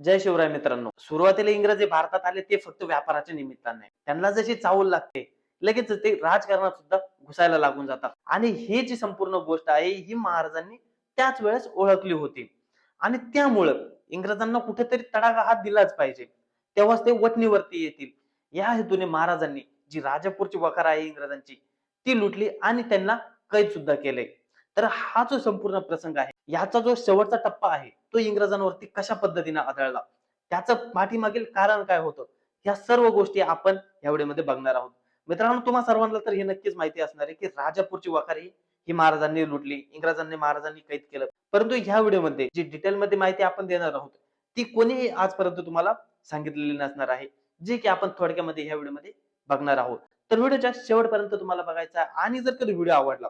जय शिवराय मित्रांनो. सुरुवातीला इंग्रजी भारतात आले ते फक्त व्यापाराच्या निमित्ताने. त्यांना जशी चावल लागते लगेच ते राजकारणात सुद्धा घुसायला लागून जातात. आणि ही जी संपूर्ण गोष्ट आहे ही महाराजांनी त्याच वेळेस ओळखली होती. आणि त्यामुळं इंग्रजांना कुठेतरी तडाखा हात दिलाच पाहिजे. तेव्हाच ते वटणीवरती येतील. या हेतूने महाराजांनी जी राजापूरची वखार आहे इंग्रजांची ती लुटली आणि त्यांना कैद सुद्धा केले. तर हा जो संपूर्ण प्रसंग आहे याचा जो शेवटचा टप्पा आहे तो इंग्रजांवरती कशा पद्धतीने आढळला त्याचं पाठीमागील कारण काय होतं? या सर्व गोष्टी आपण या व्हिडिओमध्ये बघणार आहोत. मित्रांनो तुम्हा सर्वांना तर हे नक्कीच माहिती असणार आहे की राजापूरची वखारी ही महाराजांनी लुटली इंग्रजांनी महाराजांनी कैद केलं. परंतु ह्या व्हिडिओमध्ये जी डिटेलमध्ये माहिती आपण देणार आहोत ती कोणीही आजपर्यंत तुम्हाला सांगितलेली नसणार आहे जे की आपण थोडक्यामध्ये ह्या व्हिडिओमध्ये बघणार आहोत. तर व्हिडिओच्या शेवटपर्यंत तुम्हाला बघायचा आणि जर कधी व्हिडिओ आवडला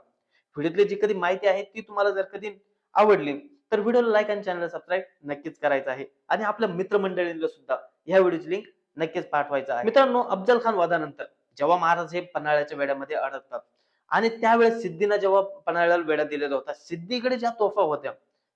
व्हिडिओतली जी कधी माहिती आहे ती तुम्हाला जर कधी आवडली तर व्हिडिओला लाईक आणि चॅनल सबस्क्राईब नक्कीच करायचं आहे. आणि आपल्या मित्रमंडळींना सुद्धा ह्या व्हिडिओची लिंक नक्कीच पाठवायचं आहे. मित्रांनो अफजल खान वादानंतर जेव्हा महाराज हे पन्हाळ्याच्या वेड्यामध्ये अडकतात आणि त्यावेळेस सिद्धीनं जेव्हा पन्हाळ्याला वेढा दिलेला होता सिद्धीकडे ज्या तोफा होत्या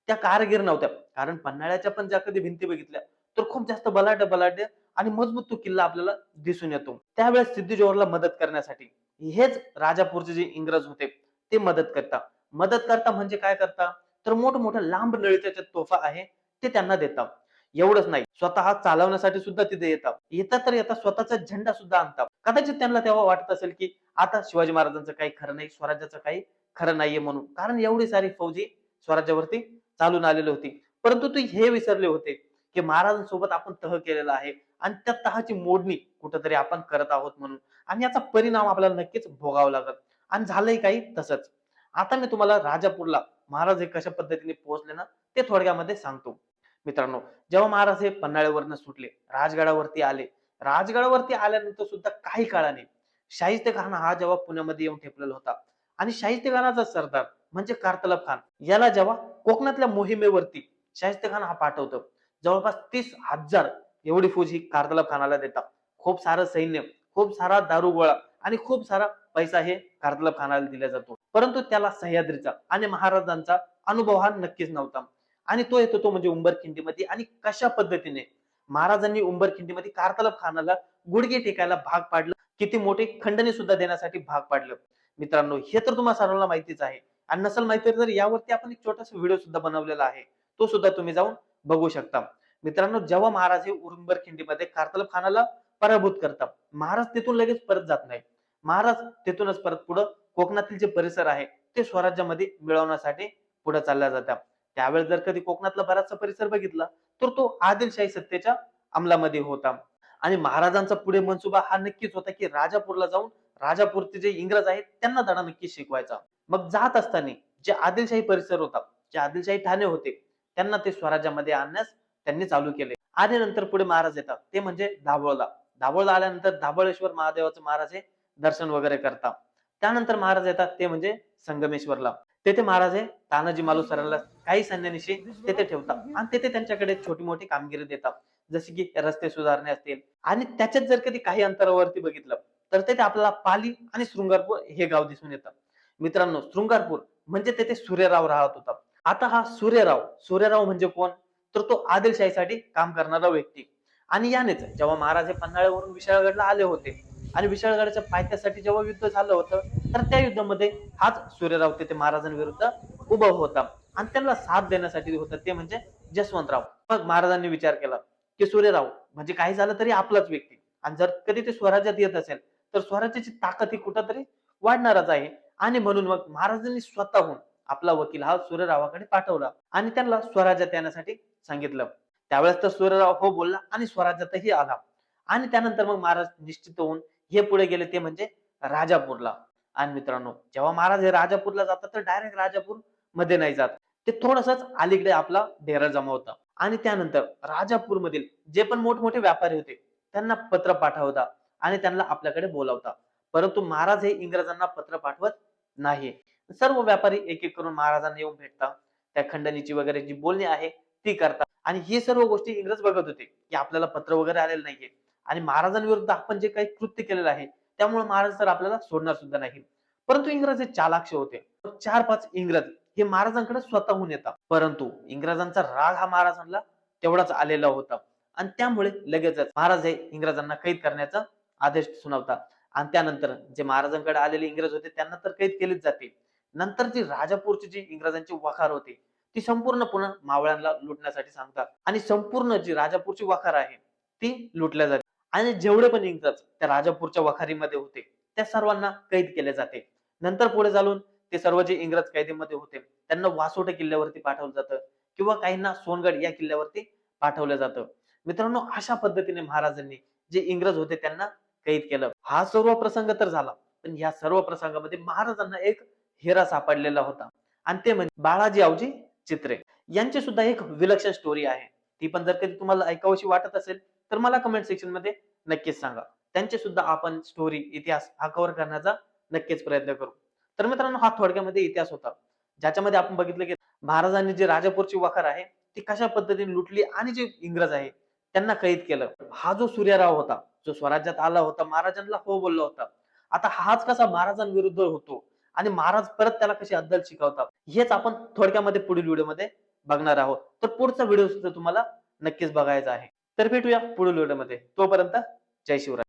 त्या कारगीर नव्हत्या. कारण पन्हाळ्याच्या पण ज्या कधी भिंती बघितल्या तर खूप जास्त बलाढ्य बलाढ्य आणि मजबूत तो किल्ला आपल्याला दिसून येतो. त्यावेळेस सिद्धी जोहरला मदत करण्यासाठी हेच राजापूरचे जे इंग्रज होते ते मदत करता. मदत करता म्हणजे काय करता? तर मोठमोठ्या लांब नळीच्या तोफा आहे ते त्यांना देतात एवढंच नाही. स्वतः चालवण्यासाठी सुद्धा तिथे येतात. येतात तर येतात. स्वतःचा झेंडा सुद्धा आणतात. कदाचित त्यांना तेव्हा वाटत असेल की आता शिवाजी महाराजांचं काही खरं नाही स्वराज्याचं काही खरं नाहीये म्हणून. कारण एवढी सारी फौजी स्वराज्यावरती चालून आलेली होती. परंतु ते हे विसरले होते की महाराजांसोबत आपण तह केलेला आहे आणि त्या तहाची मोडणी कुठंतरी आपण करत आहोत म्हणून. आणि याचा परिणाम आपल्याला नक्कीच भोगावा लागत आणि झालंय काही तसंच. आता मी तुम्हाला राजापूरला महाराज हे कशा पद्धतीने पोहोचले ना ते थोडक्यामध्ये सांगतो. मित्रांनो जेव्हा महाराज हे पन्हाळ्यावरनं सुटले राजगडावरती आले. राजगडावरती आल्यानंतर सुद्धा काही काळाने शाहिस्ते खान हा जेव्हा पुण्यामध्ये येऊन ठेपलेला होता आणि शाहिस्ते खानाचा सरदार म्हणजे कारतलब खान याला जेव्हा कोकणातल्या मोहिमेवरती शाहिस्ते खान हा पाठवतो जवळपास तीस हजार एवढी फौज ही कारतलब खानाला देतात. खूप सारं सैन्य खूप सारा दारुगोळा आणि खूप सारा पैसा हे कारतलब खानाला दिला जातो. परंतु त्याला सह्याद्रीचा आणि महाराजांचा अनुभव हा नक्कीच नव्हता. आणि तो येतो तो म्हणजे उंबरखिंडीमध्ये आणि कशा पद्धतीने? महाराजांनी उंबरखिंडीमध्ये कारतलब खानाला गुडघे टेकायला भाग पाडलं. किती मोठे खंडणी सुद्धा देण्यासाठी भाग पाडलं. मित्रांनो हे तर तुम्हाला सर्वांना माहितीच आहे. आणि नसल माहिती तर यावरती आपण एक छोटासा व्हिडिओ सुद्धा बनवलेला आहे. तो सुद्धा तुम्ही जाऊन बघू शकता. मित्रांनो जेव्हा महाराज हे उंबरखिंडीमध्ये कार्तलब खानाला पराभूत करतात महाराज तिथून लगेच परत जात नाही महाराज तेथूनच परत पुढं कोकणातील जे परिसर आहे ते स्वराज्यामध्ये मिळवण्यासाठी पुढे चालल्या जातात. त्यावेळेस जर कधी कोकणातला बराचसा परिसर बघितला तर तो आदिलशाही सत्तेच्या अंमलामध्ये होता. आणि महाराजांचा पुढे मनसुबा हा नक्कीच होता की राजापूरला जाऊन राजापूरचे जे इंग्रज आहेत त्यांना धडा नक्कीच शिकवायचा. मग जात असताना जे आदिलशाही परिसर होता जे आदिलशाही ठाणे होते त्यांना ते स्वराज्यामध्ये आणण्यास त्यांनी चालू केले. आणि नंतर पुढे महाराज येतात ते म्हणजे दाभोळला दाभोळला आल्यानंतर धाबळेश्वर महादेवाचं महाराज हे दर्शन वगैरे करतात त्यानंतर महाराज येतात ते म्हणजे संगमेश्वरला. तेथे महाराज हे तानाजी मालुसरांना काही सैन्यानिशी तेथे ठेवतात आणि तेथे त्यांच्याकडे छोटी मोठी कामगिरी देतात. जसे की रस्ते सुधारणे असतील. आणि त्याच्यात जर कधी काही अंतरावरती बघितलं तर तेथे आपल्याला पाली आणि शृंगारपूर हे गाव दिसून येतं. मित्रांनो शृंगारपूर म्हणजे तेथे सूर्यराव राहत होता. आता हा सूर्यराव सूर्यराव म्हणजे कोण? तर तो आदिलशाहीसाठी काम करणारा व्यक्ती. आणि यानेच जेव्हा महाराज हे पन्हाळ्यावरून विशाळगडला आले होते आणि विशाळगडाच्या पायथ्यासाठी जेव्हा युद्ध झालं होतं तर त्या युद्धामध्ये हाच सूर्यराव तेथे महाराजांविरुद्ध उभा होता. आणि त्यांना साथ देण्यासाठी होता ते म्हणजे जसवंतराव. मग महाराजांनी विचार केला की सूर्यराव म्हणजे काही झालं तरी आपलाच व्यक्ती. आणि जर कधी ते स्वराज्यात येत असेल तर स्वराज्याची ताकद ही कुठंतरी वाढणारच आहे. आणि म्हणून मग महाराजांनी स्वतःहून आपला वकील हा सूर्यरावाकडे पाठवला आणि त्यांना स्वराज्यात येण्यासाठी सांगितलं. त्यावेळेस तर सूर्यराव हो बोलला आणि स्वराज्यातही आला. आणि त्यानंतर मग महाराज निश्चित होऊन हे पुढे गेले ते म्हणजे राजापूरला. आणि मित्रांनो जेव्हा महाराज हे राजापूरला जातात तर डायरेक्ट राजापूरमध्ये नाही जात. ते थोडसच अलीकडे आपला डेरा जमावता. आणि त्यानंतर राजापूर मधील जे पण मोठमोठे व्यापारी होते त्यांना पत्र पाठवता आणि त्यांना आपल्याकडे बोलावता. परंतु महाराज हे इंग्रजांना पत्र पाठवत नाही. सर्व व्यापारी एक एक करून महाराजांना येऊन भेटतात त्या खंडणीची वगैरे जी बोलणी आहे ती करतात आणि ही सर्व गोष्टी इंग्रज बघत होते की आपल्याला पत्र वगैरे आलेलं नाहीये. आणि महाराजांविरुद्ध आपण जे काही कृत्य केलेलं आहे त्यामुळे महाराज तर आपल्याला सोडणार सुद्धा नाही. परंतु इंग्रज हे चालाक्ष होते. चार पाच इंग्रज हे महाराजांकडे स्वतःहून येतात. परंतु इंग्रजांचा राग हा महाराजांना तेवढाच आलेला होता. आणि त्यामुळे लगेचच महाराज हे इंग्रजांना कैद करण्याचा आदेश सुनावतात. आणि त्यानंतर जे महाराजांकडे आलेले इंग्रज होते त्यांना तर कैद केलेच जाते. नंतर जी राजापूरची जी इंग्रजांची वखार होती ती संपूर्ण पुन्हा मावळ्यांना लुटण्यासाठी सांगतात. आणि संपूर्ण जी राजापूरची वखार आहे ती लुटल्या जाते. आणि जेवढे पण इंग्रज त्या राजापूरच्या वखारीमध्ये होते त्या सर्वांना कैद केले जाते. नंतर पुढे चालून ते सर्व जे इंग्रज कैदेमध्ये होते त्यांना वासोटे किल्ल्यावरती पाठवलं जातं किंवा काहींना सोनगड या किल्ल्यावरती पाठवलं जातं. मित्रांनो अशा पद्धतीने महाराजांनी जे इंग्रज होते त्यांना कैद केलं. हा सर्व प्रसंग तर झाला पण या सर्व प्रसंगामध्ये महाराजांना एक हिरा सापडलेला होता. आणि ते म्हणजे बाळाजी आवजी चित्रे. यांची सुद्धा एक विलक्षण स्टोरी आहे. ती पण जर कधी तुम्हाला ऐकावीशी वाटत असेल तर मला कमेंट सेक्शनमध्ये नक्कीच सांगा. त्यांचे सुद्धा आपण स्टोरी इतिहास हा कव्हर करण्याचा नक्कीच प्रयत्न करू. तर मित्रांनो हा थोडक्यामध्ये इतिहास होता. ज्याच्यामध्ये आपण बघितलं की महाराजांनी जी राजापूरची वाखर आहे ती कशा पद्धतीने लुटली आणि जे इंग्रज आहे त्यांना कैद केलं. हा जो सूर्यराव होता जो स्वराज्यात आला होता महाराजांना हो बोलला होता. आता हाच कसा महाराजांविरुद्ध होतो आणि महाराज परत त्याला कशी अद्दल शिकवतात हेच आपण थोडक्यामध्ये पुढील व्हिडिओमध्ये बघणार आहोत. तर पुढचा व्हिडिओ सुद्धा तुम्हाला नक्कीच बघायचा आहे. तर भेटूया पुढील व्हिडिओमध्ये तोपर्यंत जय शिवराय.